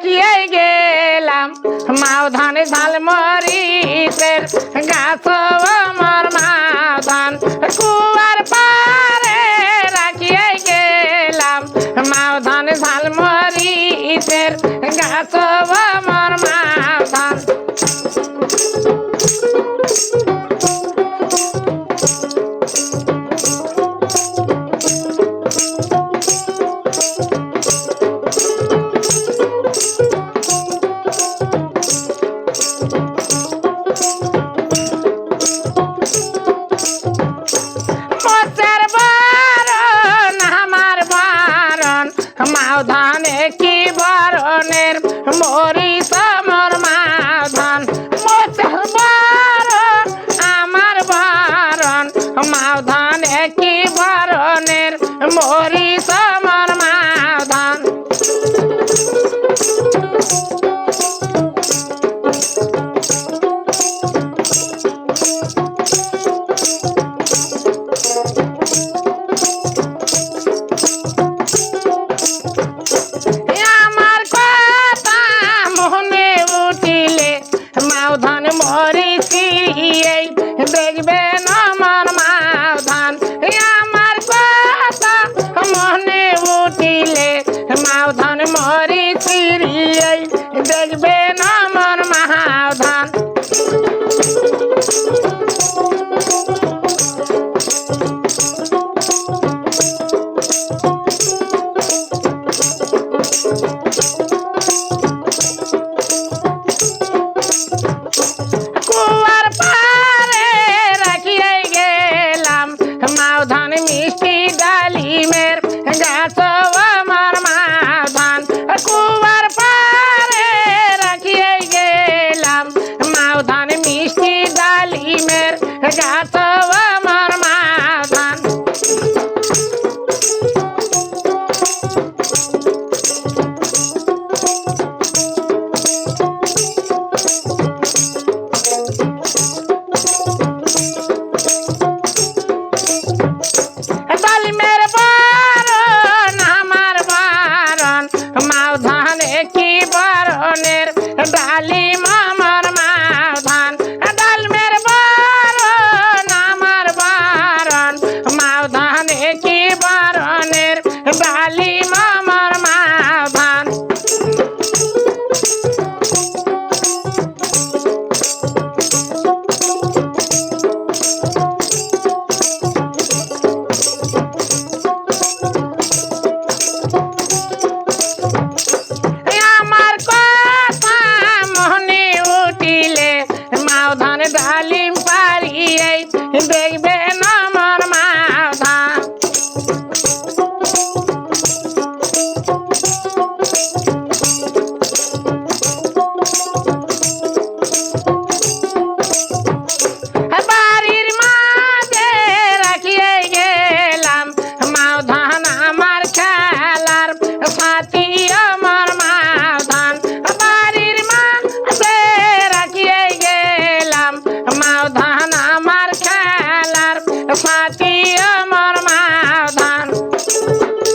রাখিয়ে গেলাম মাও ধান ঝাল মরিচের গাছ আমার মাও ধান কুয়ার পারে রাখিয়ে গেলাম মাও ধান ঝাল মরিচের গাছ দেখবেন আমার মা ধান আমার কথা মনে উঠিলে মাও ধান মরে একই বারণের ডালিমা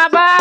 বাবা